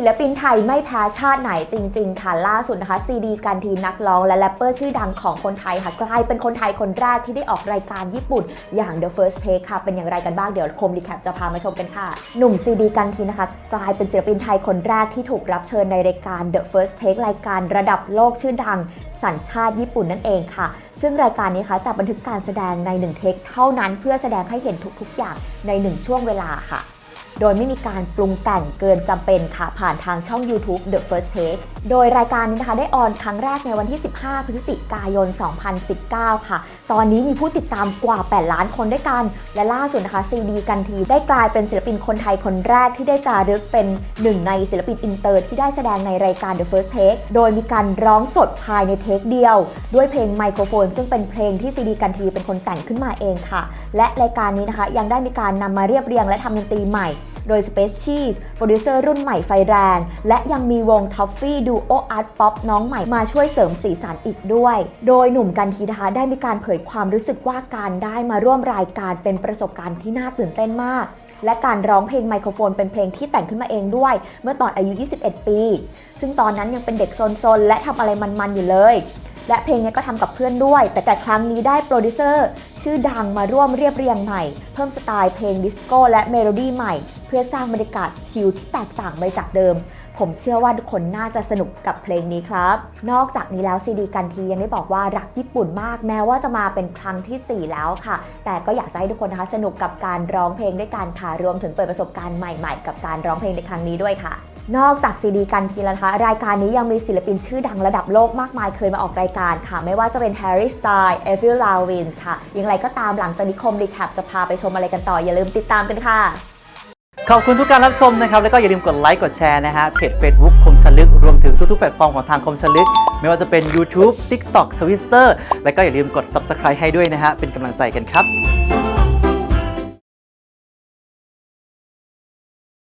ศิลปินไทยไม่แพ้ชาติไหนจริง ๆ ค่ะล่าสุดนะคะซีดีกันทีนักร้องและแรปเปอร์ชื่อดังของคนไทยค่ะกลายเป็นคนไทยคนแรกที่ได้ออกรายการญี่ปุ่นอย่าง The First Take ค่ะ เป็นอย่างไรกันบ้างเดี๋ยวคมรีแคปจะพามาชมกันค่ะ หนุ่มซีดีกันทีนะคะกลายเป็นศิลปินไทยคนแรกที่ถูกรับเชิญในรายการ The First Take รายการระดับโลกชื่อดังสัญชาติญี่ปุ่นนั่นเองค่ะ ซึ่งรายการนี้คะจะบันทึกการแสดงในหนึ่งเทคเท่านั้นเพื่อแสดงให้เห็นทุกๆอย่างในหนึ่งช่วงเวลาค่ะ โดยไม่มีการปรุงแต่งเกินจำเป็นค่ะ ผ่านทางช่อง YouTube The First Take โดยรายการนี้นะคะได้ออนครั้งแรกในวันที่ 15 พฤศจิกายน 2019 ค่ะ ตอนนี้มีผู้ติดตามกว่า 8 ล้านคนด้วยกัน และล่าสุดนะคะซีดีกันทีได้กลายเป็นศิลปินคนไทยคนแรกที่ได้จารึกเป็นหนึ่งในศิลปินอินเตอร์ ที่ได้แสดงในรายการ The First Take โดยมีการร้องสดภายในเทคเดียว ด้วยเพลงไมโครโฟน ซึ่งเป็นเพลงที่ซีดีกันทีเป็นคนแต่งขึ้นมาเองค่ะ และรายการนี้นะคะยังได้มีการนำมาเรียบเรียงและทำดนตรีใหม่ โดย Space Chief โปรดิวเซอร์รุ่นใหม่ไฟแรง และยังมีวง Toffee Duo Art Pop น้องใหม่มาช่วยเสริมสีสันอีกด้วย โดยหนุ่มกันทีนะคะได้มีการเผยความรู้สึกว่าการได้มาร่วมรายการเป็นประสบการณ์ที่น่าตื่นเต้นมาก และการร้องเพลงไมโครโฟนเป็นเพลงที่แต่งขึ้นมาเองด้วย เมื่อตอนอายุ 21 ปี ซึ่งตอนนั้นยังเป็นเด็กซนๆและทำอะไรมันๆอยู่เลย และเพลงนี้ก็ทำกับเพื่อนด้วย แต่แต่ครั้งนี้ได้โปรดิวเซอร์ชื่อดังมาร่วมเรียบเรียงใหม่ เพิ่มสไตล์เพลงดิสโก้และเมโลดี้ใหม่ เพื่อสร้างบรรยากาศชิลที่แตกต่างไปจากเดิม ผมเชื่อว่าทุกคนน่าจะสนุกกับเพลงนี้ครับ นอกจากนี้แล้วซีดีกันทียังได้บอกว่ารักญี่ปุ่นมากแม้ว่าจะมาเป็นครั้งทีสี่4 แล้วค่ะ แต่ก็อยากจะให้ทุกคนนะคะสนุกกับการร้องเพลงด้วยกันค่ะรวมถึงเปิดประสบการณ์ใหม่ ๆ กับการร้องเพลงในครั้งนี้ด้วยค่ะ นอกจากซีดีกันทีแล้วนะคะรายการนี้ยังมีศิลปินชื่อดังระดับโลกมากมายเคยมาออกรายการค่ะ ไม่ว่าจะเป็น Harry Styles, Avril Lavigne ค่ะอย่างไรก็ตามหลังจากนี้คมรีแคปจะพาไปชมอะไรกันต่ออย่าลืมติดตามกันค่ะ ขอบคุณทุกการรับชมนะครับ แล้วก็อย่าลืมกดไลค์กดแชร์นะฮะเพจ Facebook คมชลึก รวมถึงทุกๆแพลตฟอร์มของทางคมชลึก ไม่ว่าจะเป็น YouTube TikTok Twitter แล้วก็อย่าลืมกด Subscribe ให้ด้วยนะฮะเป็นกำลังใจกันครับ